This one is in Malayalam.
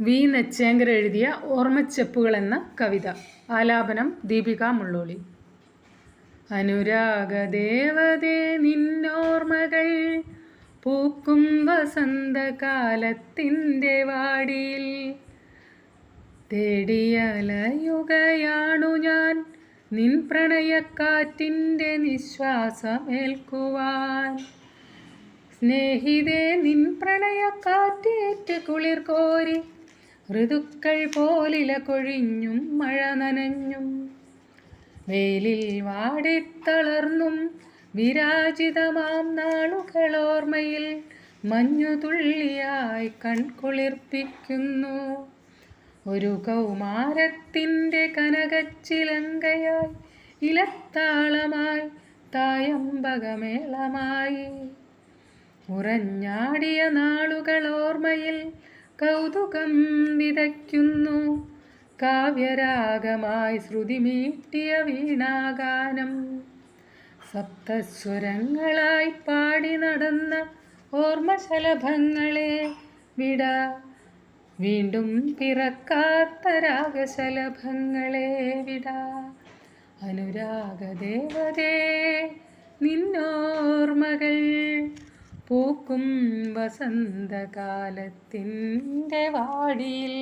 വി. നെച്ചേങ്കർ എഴുതിയ ഓർമ്മച്ചെപ്പുകൾ എന്ന കവിത. ആലാപനം ദീപിക മുള്ളോളി. അനുരാഗദേവതേ നിന്നോർമ്മകൾ പൂക്കും വസന്തകാലത്തിന്റെ വാടിയിൽ. തേടിയലയുകയാണു ഞാൻ നിൻ പ്രണയക്കാറ്റിന്റെ നിശ്വാസമേൽക്കുവാൻ. സ്നേഹിതേ നിൻ പ്രണയക്കാറ്റേറ്റ് കുളിർ കോരി ഋതുക്കൾ പോലില കൊഴിഞ്ഞും മഴ നനഞ്ഞും. വെയിലിൽ വാടിത്തളർന്നും വിരാജിതമാം നാളുകളോർമ്മയിൽ മഞ്ഞുതുള്ളിയായി കൺകുളിർപ്പിക്കുന്നു. ഒരു കൗമാരത്തിന്റെ കനകച്ചിലങ്കയായി ഇലത്താളമായി തായമ്പകമേളമായി. ഉറഞ്ഞാടിയ നാളുകൾ ഓർമ്മയിൽ കൗതുകം വിതയ്ക്കുന്നു. കാവ്യരാഗമായി ശ്രുതിമീട്ടിയ വീണാഗാനം. സപ്തസ്വരങ്ങളായി പാടി നടന്ന ഓർമ്മശലഭങ്ങളെ വിട വീണ്ടും പിറക്കാത്ത രാഗശലഭങ്ങളെ വിട. അനുരാഗദേവതേ നിന്നോർമ്മകൾ പൂക്കും വസന്തകാലത്തിന്റെ വാടിയിൽ